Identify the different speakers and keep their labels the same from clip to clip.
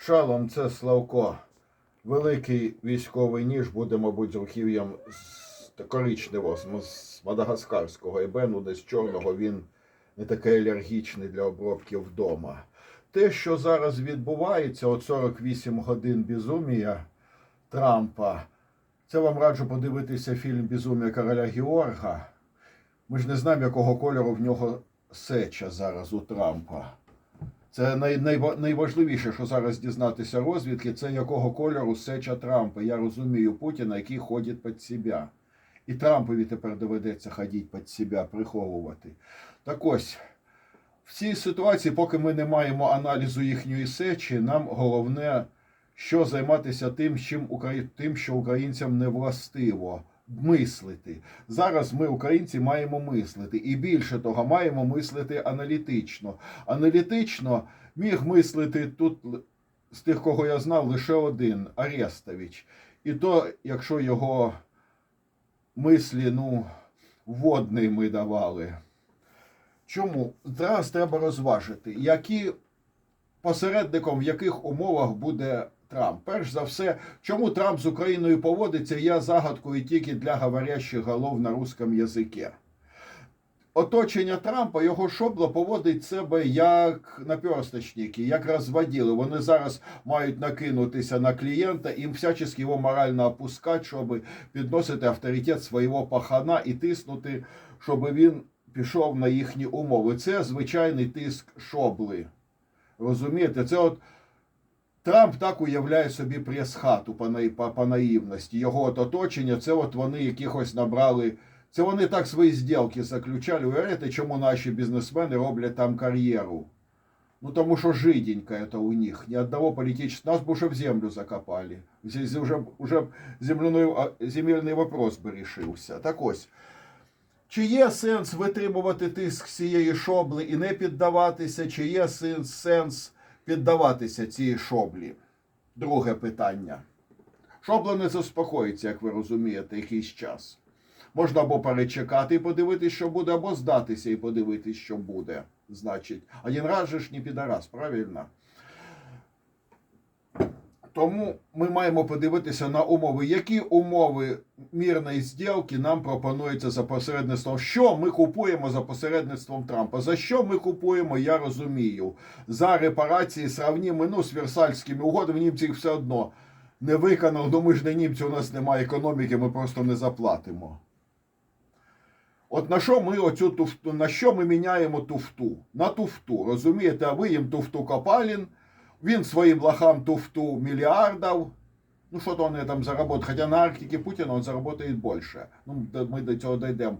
Speaker 1: Шалом це Славко. Великий військовий ніж буде, мабуть, з рухів'ям з коричневого, з- мадагаскарського ебену, десь чорного, він не такий алергічний для обробки вдома. Те, що зараз відбувається, от 48 годин безумія Трампа, це вам раджу подивитися фільм Безумія короля Георга. Ми ж не знаємо, якого кольору в нього сеча зараз у Трампа. Це най, найва- найважливіше, що зараз дізнатися розвідки, це якого кольору сеча Трампа. Я розумію Путіна, який ходить під себе. І Трампові тепер доведеться ходити під себе, приховувати. Так ось, в цій ситуації, поки ми не маємо аналізу їхньої сечі, нам головне, що займатися тим, чим тим, що українцям не властиво. Мислити. Зараз ми, українці, маємо мислити. І більше того, маємо мислити аналітично. Аналітично міг мислити тут з тих, кого я знав, лише один Арестович. І то, якщо його мислі, ну, водний ми давали. Чому? Зараз треба розважити, які посередником в яких умовах буде Трамп. Перш за все, чому Трамп з Україною поводиться, я загадкою тільки для говорящих голов на русском язикі. Оточення Трампа, його шобло поводить себе як наперсточники, як розводіли. Вони зараз мають накинутися на клієнта і всячески його морально опускати, щоб підносити авторитет свого пахана і тиснути, щоб він пішов на їхні умови. Це звичайний тиск шобли. Розумієте, це от Трамп так уявляє собі прес-хату по, по, по наївності. Його от оточення, це от вони якихось набрали. Це вони так свої зділки заключали. Уявляєте, чому наші бізнесмени роблять там кар'єру? Ну, тому що жиденько это у них. Ни одного політичного... Нас бы уже в землю закопали. Уже, уже земляной, а, земельний вопрос би рішився. Так ось. Чи є сенс витримувати тиск цієї шобли і не піддаватися, чи є сенс піддаватися цій шоблі? Друге питання. Шобла не заспокоїться, як ви розумієте, якийсь час. Можна або перечекати і подивитися, що буде, або здатися і подивитися, що буде. Значить, один раз же ж не підараз, правильно? Тому ми маємо подивитися на умови. Які умови мірної зділки нам пропонуються за посередництвом? Що ми купуємо за посередництвом Трампа? За що ми купуємо, я розумію. За репарації сравнімо ну, з Версальськими угодами, німці все одно не виконали. Ну ми ж не німці, у нас немає економіки, ми просто не заплатимо. От на що ми оцю туфту, на що ми міняємо туфту? На туфту, розумієте, а ви їм туфту Копалін, він своїм лохам туфту мільярдів. Ну, що то вони там заработают. Хоча на Арктиці Путіна він заработає більше. Ну, ми до цього дійдемо.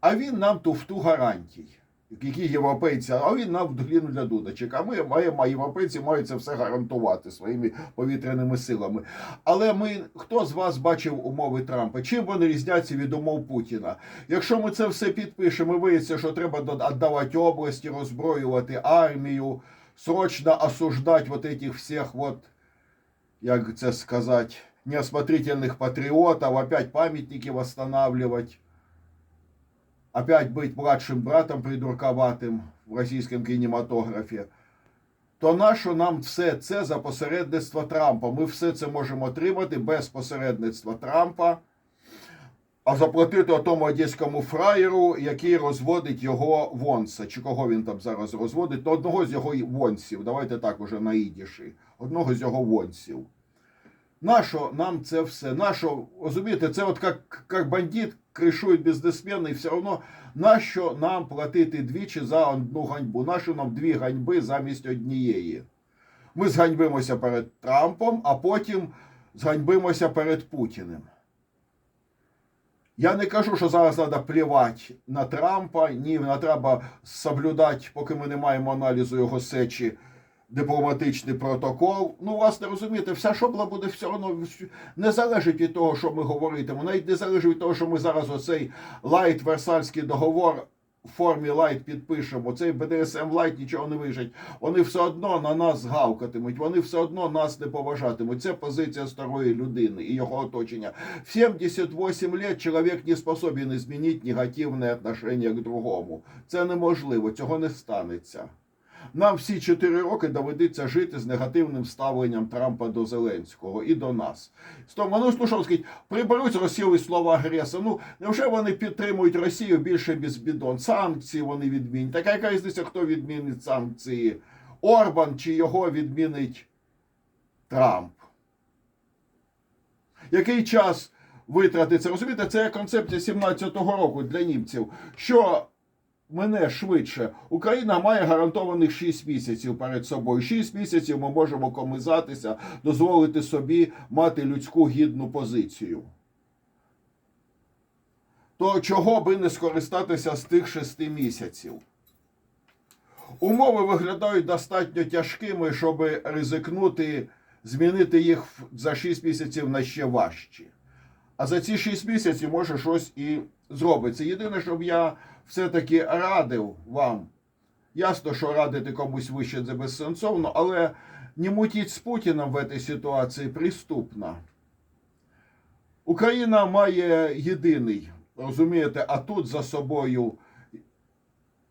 Speaker 1: А він нам туфту гарантій. Які європейці, а він нам гліну для дудочок. А ми маємо, європейці мають це все гарантувати своїми повітряними силами. Але ми, хто з вас бачив умови Трампа? Чим вони різняться від умов Путіна? Якщо ми це все підпишемо, виявиться, що треба віддавати області, роззброювати армію, срочно осуждать вот этих всех вот, як це сказати, неосмотрительных патриотов, опять памятники восстанавливать, опять быть младшим братом придурковатым в російському кінематографі, то нащо нам все це за посередництво Трампа? Ми все це можемо отримати без посередництва Трампа, а заплатити тому одеському фраєру, який розводить його вонса. Чи кого він там зараз розводить? То одного з його вонсів. Давайте так уже на ідіші. Одного з його вонсів. Нащо нам це все? Нащо, розумієте, це от як, як бандит кришують бізнесмени, і все одно нащо нам платити двічі за одну ганьбу? Нащо нам дві ганьби замість однієї? Ми зганьбимося перед Трампом, а потім зганьбимося перед Путіним. Я не кажу, що зараз треба плівати на Трампа, ні, не треба соблюдати, поки ми не маємо аналізу його сечі, дипломатичний протокол. Ну, власне, розумієте, вся шобла буде все одно не залежить від того, що ми говоритимо. Навіть не залежить від того, що ми зараз оцей лайт Версальський договор в формі лайт підпишемо. Цей БДСМ лайт нічого не вижить. Вони все одно на нас гавкатимуть, вони все одно нас не поважатимуть. Це позиція старої людини і його оточення. В 78 лет чоловік не способен змінити негативне отношення к другому. Це неможливо, цього не станеться. Нам всі чотири роки доведеться жити з негативним ставленням Трампа до Зеленського і до нас. З того, ну, ну що приберуть Росію слова агресор. Ну, невже вони підтримують Росію більше без бідон? Санкції вони відмінять. Така яка різниця, хто відмінить санкції? Орбан чи його відмінить Трамп? Який час витратиться? Розумієте, це концепція 17-го року для німців. Що мене швидше. Україна має гарантованих 6 місяців перед собою. 6 місяців ми можемо комизатися, дозволити собі мати людську гідну позицію. То чого би не скористатися з тих 6 місяців? Умови виглядають достатньо тяжкими, щоб ризикнути змінити їх за 6 місяців на ще важчі. А за ці 6 місяців може щось і зробиться. Єдине, щоб я все-таки радив вам. Ясно, що радити комусь вище це безсенсовно, але не мутіть з Путіним в цій ситуації приступно. Україна має єдиний, розумієте, а тут за собою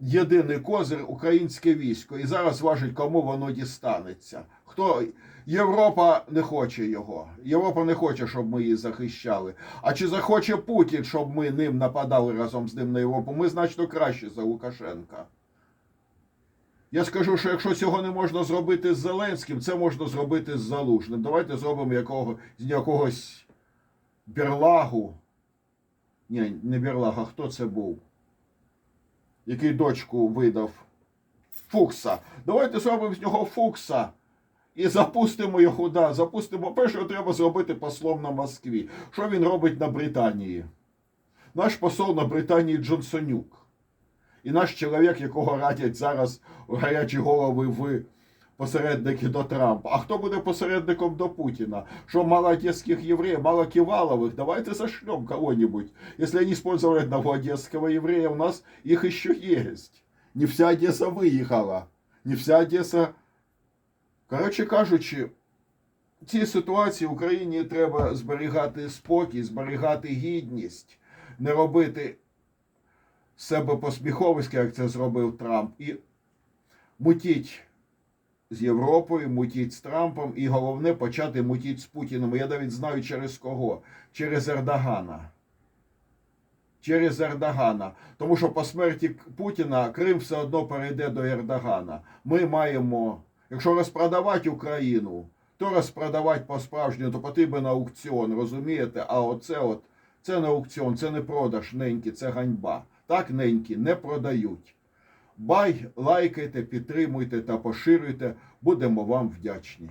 Speaker 1: єдиний козир українське військо. І зараз важить, кому воно дістанеться. Хто Європа не хоче його. Європа не хоче, щоб ми її захищали. А чи захоче Путін, щоб ми ним нападали разом з ним на Європу? Ми значно краще за Лукашенка. Я скажу, що якщо цього не можна зробити з Зеленським, це можна зробити з Залужним. Давайте зробимо якого, з якогось Берлагу. Ні, не Берлага, хто це був? Який дочку видав? Фукса. Давайте зробимо з нього Фукса. І запустимо його, да, запустимо. Перше треба зробити послом на Москві. Що він робить на Британії? Наш посол на Британії Джонсонюк. І наш чоловік, якого радять зараз гарячі голови в посередники до Трампа. А хто буде посередником до Путіна? Що мало одесских евреев, мало киваловых? Давайте зашлем кого-нибудь. Если они использовали одного одесского еврея, у нас их еще есть. Не вся Одесса выехала. Не вся Одесса Коротше кажучи, в цій ситуації Україні треба зберігати спокій, зберігати гідність, не робити себе посміховиська, як це зробив Трамп, і мутіть з Європою, мутіть з Трампом, і головне почати мутіть з Путіним. Я навіть знаю через кого? Через Ердогана. Через Ердогана. Тому що по смерті Путіна Крим все одно перейде до Ердогана. Ми маємо. Якщо розпродавати Україну, то розпродавати по-справжньому, то потрібен аукціон, розумієте? А оце от, це не аукціон, це не продаж неньки, це ганьба. Так неньки не продають. Бай, лайкайте, підтримуйте та поширюйте. Будемо вам вдячні.